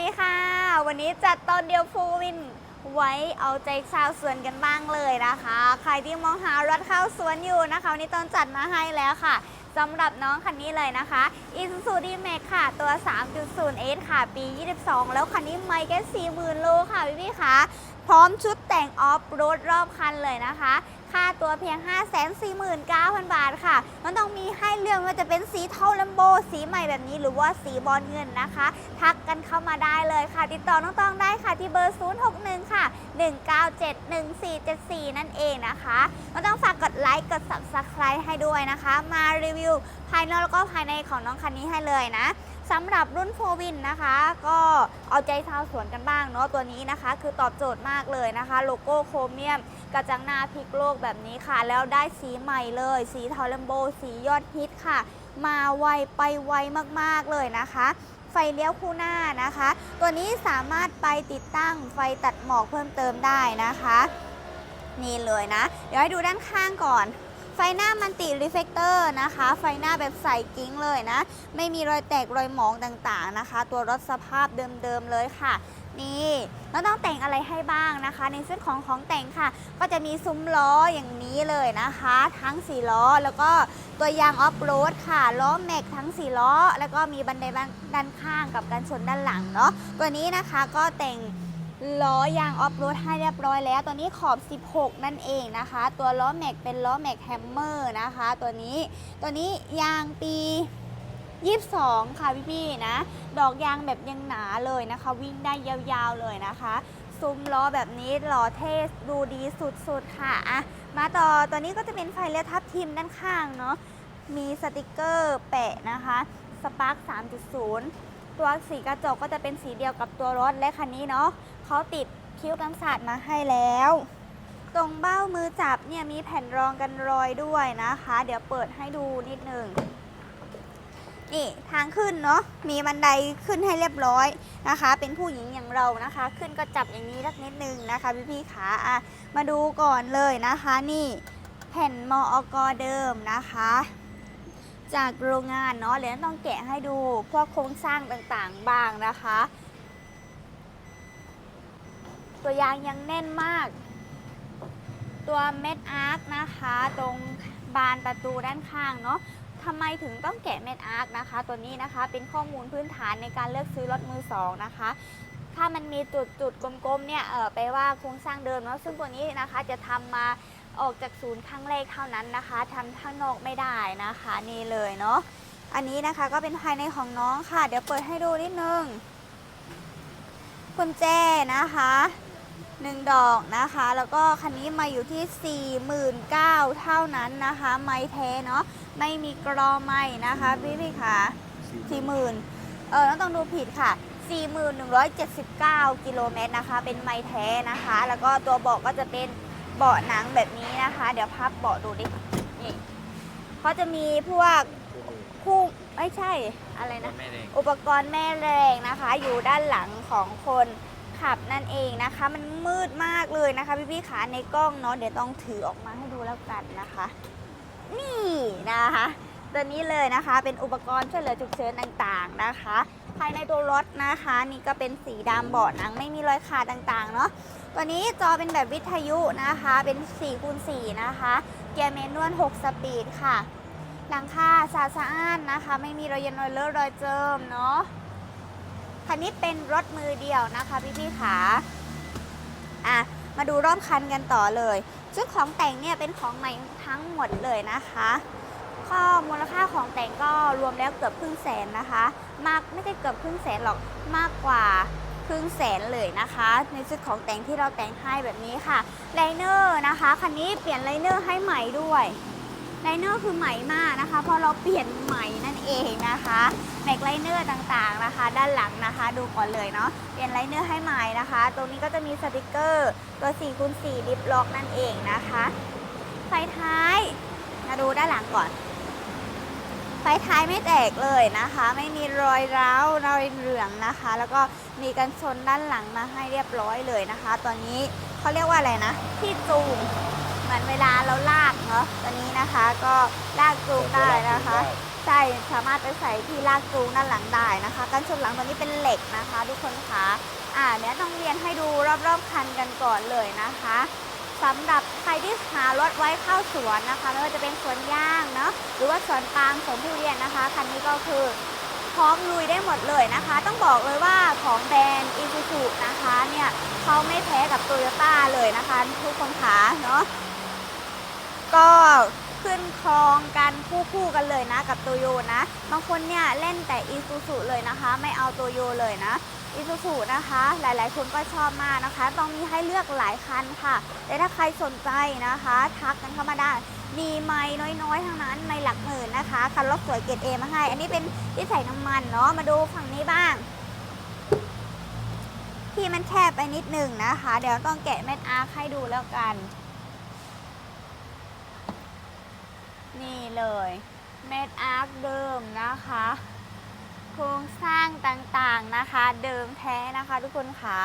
ดีค่ะ วันนี้จัดตอนเดียวฟูวิน ไว้เอาใจชาวสวนกันบ้างเลยนะคะ ใครที่มองหารถเข้าสวนอยู่นะคะวันนี้ตอนจัดมาให้แล้วค่ะสำหรับน้องคันนี้เลยนะคะ Isuzu D-Max ค่ะ ตัว 3.0S ค่ะ ปี 22 แล้วคันนี้ไม่แค่40,000 โลค่ะพี่พี่ๆค่ะพร้อมชุดแต่งออฟโรดรอบคันเลยนะคะ ค่าตัวเพียง 549,000 บาทค่ะ มันต้องมีให้เลือกว่าจะเป็นสีเทาลัมโบ สีใหม่แบบนี้หรือว่าสีบอลเงินนะคะ ทักกันเข้ามาได้เลยค่ะ ติดต่อน้องตองได้ค่ะที่เบอร์ 061 ค่ะ 1971474 นั่นเองนะคะน้องต้องฝากกดไลค์กด subscribe ให้ด้วยนะคะ มารีวิวภายนอกแล้วก็ภายในของน้องคันนี้ให้เลยนะ สำหรับรุ่นโฟวินนะคะ ก็เอาใจชาวสวนกันบ้างเนาะตัวนี้นะคะ คือตอบโจทย์มากเลยนะคะ โลโก้โครเมียม กระจังหน้าพลิกโลกแบบนี้ค่ะ แล้วได้สีใหม่เลย สีทอลัมโบ สียอดฮิตค่ะ มาไวไปไวมากๆเลยนะคะไฟเลี้ยวคู่หน้านะคะ ตัวนี้สามารถไปติดตั้งไฟตัดหมอกเพิ่มเติมได้นะคะ นี่เลยนะ เดี๋ยวให้ดูด้านข้างก่อน ไฟหน้ามันติรีเฟกเตอร์นะคะ ไฟหน้าแบบใสกิ้งเลยนะ ไม่มีรอยแตกรอยหมองต่างๆนะคะ ตัวรถสภาพเดิมๆเลยค่ะ นี่แล้วต้องแต่งอะไรให้บ้างนะคะ ในส่วนของของแต่งค่ะ ก็จะมีซุ้มล้ออย่างนี้เลยนะคะ ทั้ง4ล้อแล้วก็ตัวยางออฟโรดค่ะล้อแม็กทั้ง4ล้อ แล้วก็มีบันไดด้านข้างกับกันชนด้านหลังเนาะตัวนี้นะคะก็แต่ง ล้อยางออฟโรดให้เรียบร้อยแล้ว ตัวนี้ขอบ 16 นั่นเองนะคะ ตัวล้อแม็กเป็นล้อแม็กแฮมเมอร์นะคะ ตัวนี้ตัวนี้ยางปี22 ค่ะพี่ๆนะ ดอกยางแบบยังหนาเลยนะคะ วิ่งได้ยาวๆเลยนะคะ ซุ้มล้อแบบนี้หล่อเท่ดูดีสุดๆค่ะอะมาต่อตัวนี้ก็จะเป็นไฟเลี้ยวทับทิมด้านข้างเนาะมีสติกเกอร์แปะนะคะสปาร์ค3.0 ตัวสีกระจกก็จะเป็นสีเดียวกับตัวรถและคันนี้เนาะ เขาติดคิ้วกันศาสตร์มาให้แล้ว ตรงเบ้ามือจับเนี่ยมีแผ่นรองกันรอยด้วยนะคะ เดี๋ยวเปิดให้ดูนิดนึงนี่ทางขึ้นเนาะมีบันไดขึ้นให้เรียบร้อยนะคะ เป็นผู้หญิงอย่างเรานะคะ ขึ้นก็จับอย่างนี้สักนิดนึงนะคะพี่พี่ๆขาอะมาดูก่อนเลยนะคะ นี่แผ่นมออกเดิมนะคะ จากโรงงานเนาะเดี๋ยวต้องแกะให้ดูพวกโครงสร้างต่างๆบ้างนะคะ ตัวยางยังแน่นมาก ตัวเม็ดอาร์คนะคะ ตรงบานประตูด้านข้างเนาะทำไมถึงต้องแกะเม็ดอาร์คนะคะ ตัวนี้นะคะเป็นข้อมูลพื้นฐานในการเลือกซื้อรถมือสองนะคะถ้ามันมีจุดจุดๆกลมๆเนี่ยเออไปว่าโครงสร้างเดิมเนาะซึ่งตัวนี้นะคะจะทำมาออกจากศูนย์ครั้งแรกเท่านั้นนะคะทำข้างนอกไม่ได้นะคะนี่เลยเนาะอันนี้นะคะก็เป็นภายในของน้องค่ะ เดี๋ยวเปิดให้ดูนิดนึงกุญแจนะคะ หนึ่งดอกนะคะ แล้วก็คันนี้มาอยู่ที่ 49,000เท่านั้นนะคะ ไม้แท้เนาะไม่มีกรอไม่นะคะพี่พี่ค่ะสี่หมื่นเออต้องดูผิดค่ะ 4,179 กิโลเมตรนะคะ เป็นไม้แท้นะคะ แล้วก็ตัวเบาะก็จะเป็นเบาะหนังแบบนี้นะคะ เดี๋ยวพับเบาะดูดินี่เขาจะมีพวกคู่ไม่ใช่อะไรนะไม่แรงอุปกรณ์แม่แรงนะคะ อยู่ด้านหลังของคน ขับนั่นเองนะคะ มันมืดมากเลยนะคะ พี่ๆขาในกล้องเนาะเดี๋ยวต้องถือออกมาให้ดูแล้วกันนะคะ นี่นะคะตัวนี้เลยนะคะเป็นอุปกรณ์ช่วยเหลือฉุกเฉินต่างๆนะคะ ภายในตัวรถนะคะ นี่ก็เป็นสีดำเบาะหนังไม่มีรอยขาดต่างๆเนาะตัวนี้จอเป็นแบบวิทยุนะคะ เป็น4คูณ4นะคะ เกียร์เมนวล6สปีดค่ะ หลังคาสะอาดนนะคะ ไม่มีรอยเย็นรอยเลอะรอยเจิมเนาะ คันนี้เป็นรถมือเดียวนะคะพี่ๆขาอะมาดูรอบคันกันต่อเลย ซึ่งของแต่งเนี่ยเป็นของใหม่ทั้งหมดเลยนะคะข้อมูลค่าของแต่งก็รวมแล้วเกือบครึ่งแสนนะคะ มากไม่ใช่เกือบครึ่งแสนหรอกมากกว่าครึ่งแสนเลยนะคะ ในชุดของแต่งที่เราแต่งให้แบบนี้ค่ะไลเนอร์นะคะคันนี้เปลี่ยนไลเนอร์ให้ใหม่ด้วย ไลเนอร์คือใหม่มากนะคะเพราะเราเปลี่ยนใหม่นั่นเองนะคะแม็กไลเนอร์ต่างๆนะคะ ด้านหลังนะคะ ดูก่อนเลยเนาะเปลี่ยนไลเนอร์ให้ใหม่นะคะ ตรงนี้ก็จะมีสติกเกอร์ตัว4คูณ4ลิปล็อกนั่นเองนะคะไฟท้ายมาดูด้านหลังก่อน ไฟท้ายไม่แตกเลยนะคะ ไม่มีรอยร้าวรอยเหลืองนะคะ แล้วก็มีกันชนด้านหลังมาให้เรียบร้อยเลยนะคะ ตอนนี้เขาเรียกว่าอะไรนะ ที่จูง มือนเวลาเราลากเนาะตัวนี้นะคะก็ลากจูงได้นะคะ ใช่สามารถไปใส่ที่ลากจูงด้านหลังได้นะคะกันชนหลังตัวนี้เป็นเหล็กนะคะ ทุกคนคะอ่าเดี๋ยวต้องเรียนให้ดูรอบๆคันกันก่อนเลยนะคะสำหรับใครที่หารถไว้เข้าสวนนะคะไม่ว่าจะเป็นสวนยางเนาะหรือว่าสวนปาล์มสวนทุเรียนนะคะ คันนี้ก็คือพร้อมลุยได้หมดเลยนะคะ ต้องบอกเลยว่าของแบรนด์อีซูซูนะคะเนี่ยเขาไม่แพ้กับโตโยต้าเลยนะคะ ทุกคนคะเนาะ ก็ขึ้นครองกันคู่ๆกันเลยนะกับโตโยนะ บางคนเนี่ยเล่นแต่อีซูซูเลยนะคะ ไม่เอาโตโยเลยนะอีซูซูนะคะ หลายๆ คนก็ชอบมากนะคะ ต้องมีให้เลือกหลายคันค่ะแต่ถ้าใครสนใจนะคะ ทักกันเข้ามาได้มีไม่น้อยๆทั้งนั้นไม่หลักหมื่นนะคะคันรถสวยเกรดเอมาให้ อันนี้เป็นที่ใส่น้ำมันเนาะมาดูฝั่งนี้บ้าง ที่มันแคบไปนิดหนึ่งนะคะ เดี๋ยวต้องแกะเม็ดอาร์คให้ดูแล้วกัน นี่เลยเม็ดอาร์คเดิมนะคะ โครงสร้างต่างๆนะคะ เดิมแท้นะคะทุกคนคะ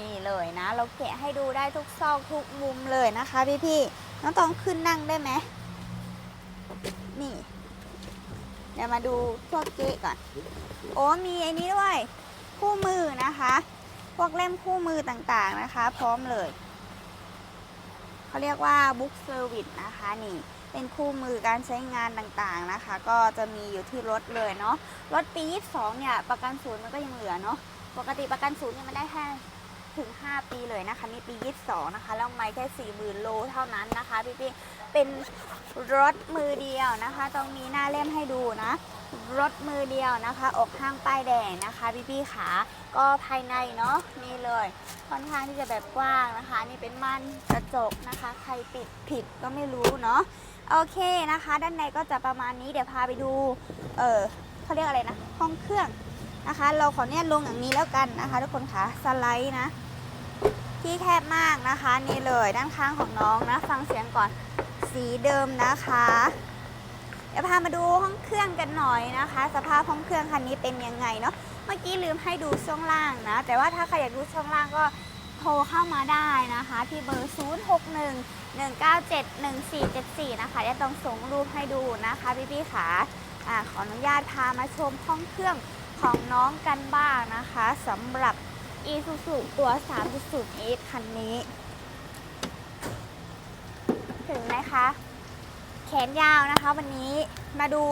นี่เลยนะ เราแกะให้ดูได้ทุกซอกทุกมุมเลยนะคะพี่ๆน้องต้องขึ้นนั่งได้ไหมนี่ เดี๋ยวมาดูพวกเกะก่อน โอ้มีไอ้นี้ด้วย คู่มือนะคะ พวกเล่มคู่มือต่างๆนะคะ พร้อมเลย เขาเรียกว่า Book Service นะคะนี่ เป็นคู่มือการใช้งานต่างๆนะคะ ก็จะมีอยู่ที่รถเลยเนาะรถปี 22 เนี่ยประกันศูนย์มันก็ยังเหลือเนาะปกติประกันศูนย์เนี่ยมันได้แค่ถึง 5 ปีเลยนะคะนี่ปี 22 นะคะ แล้วไม่แค่ 40,000 โลเท่านั้นนะคะพี่ๆเป็นรถมือเดียวนะคะต้องมีหน้าเล่มให้ดูนะ รถมือเดียวนะคะ ออกห้างป้ายแดงนะคะ พี่ๆขาก็ภายในเนาะนี่เลย ค่อนข้างที่จะแบบกว้างนะคะ นี่เป็นม่านกระจกนะคะ ใครปิดผิดก็ไม่รู้เนาะ โอเคนะคะ ด้านในก็จะประมาณนี้เดี๋ยวพาไปดู เออเขาเรียกอะไรนะ ห้องเครื่องนะคะ เราขอเนี่ยลงอย่างนี้แล้วกันนะคะ ทุกคนคะสไลด์นะ ที่แคบมากนะคะ นี่เลยด้านข้างของน้องนะ ฟังเสียงก่อนสีเดิมนะคะ เดี๋ยวพามาดูห้องเครื่องกันหน่อยนะคะ สภาพห้องเครื่องคันนี้เป็นยังไงเนาะเมื่อกี้ลืมให้ดูช่วงล่างนะ แต่ว่าถ้าใครอยากดูช่วงล่างก็ โทรเข้ามาได้นะคะ ที่เบอร์ 061 197 1474 นะคะจะต้องส่งรูปให้ดูนะคะพี่ๆขาอ่าขออนุญาตพามาชมห้องเครื่องของน้องกันบ้างนะคะสำหรับ Isuzu ตัว 3.0 S คันนี้ ถึงไหมคะ แขนยาวนะคะวันนี้มาดู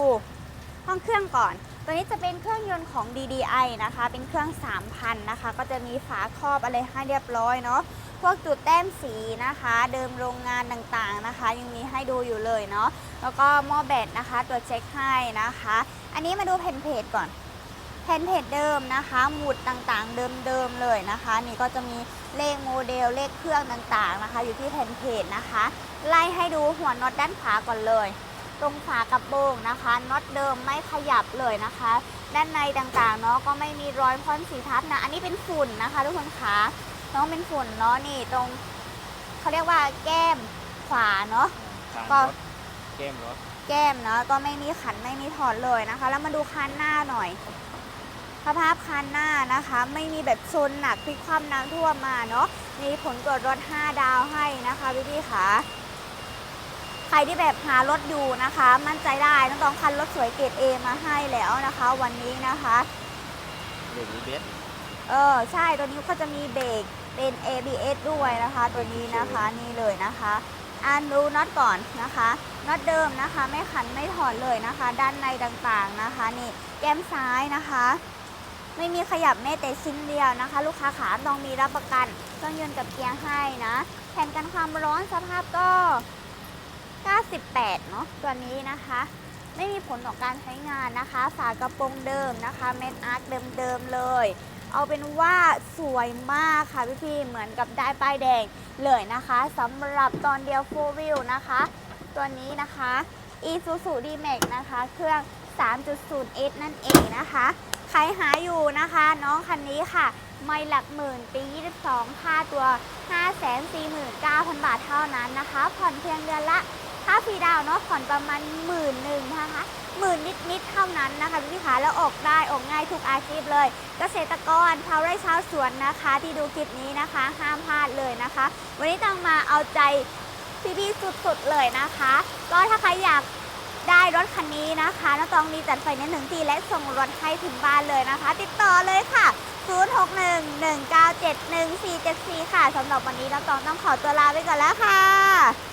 ห้องเครื่องก่อน ตัวนี้จะเป็นเครื่องยนต์ของ DDI นะคะ เป็นเครื่อง 3,000 นะคะ ก็จะมีฝาครอบอะไรให้เรียบร้อยเนาะ พวกจุดแต้มสีนะคะ เดิมโรงงานต่างๆนะคะ ยังมีให้ดูอยู่เลยเนาะ แล้วก็หม้อแบตนะคะตัวเช็คให้นะคะ อันนี้มาดูแผ่นเพจก่อนแผ่นเพจเดิมนะคะ หมุดต่างๆเดิมๆเลยนะคะ นี่ก็จะมีเลขโมเดล เลขเครื่องต่างๆนะคะ อยู่ที่แผ่นเพจนะคะ ไล่ให้ดูหัวน็อตด้านขวาก่อนเลย ตรงฝากระโปรงนะคะน็อตเดิมไม่ขยับเลยนะคะ ด้านในต่างๆเนาะก็ไม่มีรอยพ่นสีทับนะ อันนี้เป็นฝุ่นนะคะ ทุกคนคะน้องเป็นฝุ่นเนาะนี่ตรงเขาเรียกว่าแก้มขวาเนาะการก็รถเกมรถแก้มเนาะก็ไม่มีขันไม่มีถอดเลยนะคะ แล้วมาดูคันหน้าหน่อยสภาพคันหน้านะคะ ไม่มีแบบชนหนักพลิกคว่ำน้ำท่วมมาเนาะมีผลตรวจรถ 5 ดาวให้นะคะพี่พี่ๆค่ะ ใครที่แบบหารถอยู่นะคะ มั่นใจได้ต้องต้องคันรถสวยเกรดเอมาให้แล้วนะคะ วันนี้นะคะหรือมีเบสเออใช่ตัวนี้ก็จะมีเบรกเป็น ABS ด้วยนะคะ ตัวนี้นะคะนี่เลยนะคะอ่านดูน็อตก่อนนะคะน็อตเดิมนะคะ ไม่ขันไม่ถอดเลยนะคะ ด้านในต่างๆนะคะ นี่แก้มซ้ายนะคะ ไม่มีขยับแม้แต่ชิ้นเดียวนะคะ ลูกค้าขาต้องมีรับประกันเครื่องยนต์กับเกียร์ให้นะแผ่นกันความร้อนสภาพก็ 98 เนาะตัวนี้นะคะ ไม่มีผลต่อการใช้งานนะคะ ฝากระโปรงเดิมนะคะเม็ดอาร์คเดิมๆเลย เอาเป็นว่าสวยมากค่ะพี่ๆเหมือนกับได้ป้ายแดงเลยนะคะสำหรับตอนเดียว4 wheel นะคะ ตัวนี้นะคะ Isuzu D-Max นะคะ เครื่อง 3.0S นั่นเองนะคะ ใครหาอยู่นะคะ น้องคันนี้ค่ะ ไม่หลักหมื่นปี 22 ค่าตัว 549,000 บาทเท่านั้นนะคะ ผ่อนเพียงเดือนละ ค่าฟรีดาวเนาะผ่อนประมาณหมื่นหนึ่งนะคะหมื่นนิดๆเท่านั้นนะคะพี่ขาแล้วออกได้ออกง่ายทุกอาชีพเลย เกษตรกรชาวไร่ชาวสวนนะคะ ที่ดูคลิปนี้นะคะ ห้ามพลาดเลยนะคะ วันนี้ต้องมาเอาใจพี่ๆสุดๆเลยนะคะ ก็ถ้าใครอยากได้รถคันนี้นะคะน้องตองมีจัดไฟในหนึ่งทีและส่งรถให้ถึงบ้านเลยนะคะ ติดต่อเลยค่ะ 0611971474 ค่ะสำหรับวันนี้น้องตองต้องขอตัวลาไปก่อนแล้วค่ะ